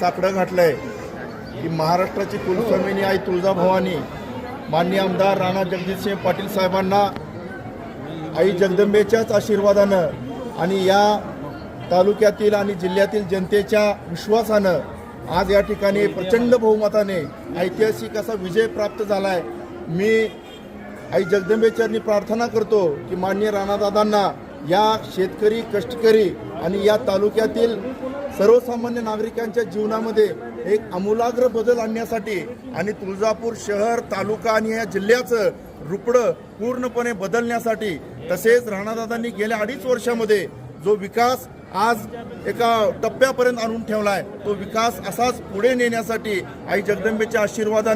साकडं घातलंय की महाराष्ट्राची कुलस्वामिनी आई तुळजाभवानी मान्य आमदार राणा जगजितसिंह पाटील साहेबांना आई जगदंबेच्याच आशीर्वादानं आणि या तालुक्यातील आणि जिल्ह्यातील जनतेच्या विश्वासानं आज या ठिकाणी प्रचंड बहुमताने ऐतिहासिक असा विजय प्राप्त झाला आहे मी आई जगदंबेचरणी प्रार्थना करतो की मान्य राणादादांना या शेतकरी कष्टकरी आणि या तालुक्यातील सर्वसामान्य नागरिकांच्या जीवनामध्ये एक आमूलाग्र बदल आणण्यासाठी आणि तुळजापूर शहर तालुका आणि या जिल्ह्याचं रुपडं पूर्णपणे बदलण्यासाठी तसेच राणादादांनी गेल्या अडीच वर्षामध्ये जो विकास आज एका टप्प्यापर्यंत आणून ठेवलाय. तो विकास असाच पुढे नेण्यासाठी आई जगदंबेच्या आशीर्वादाने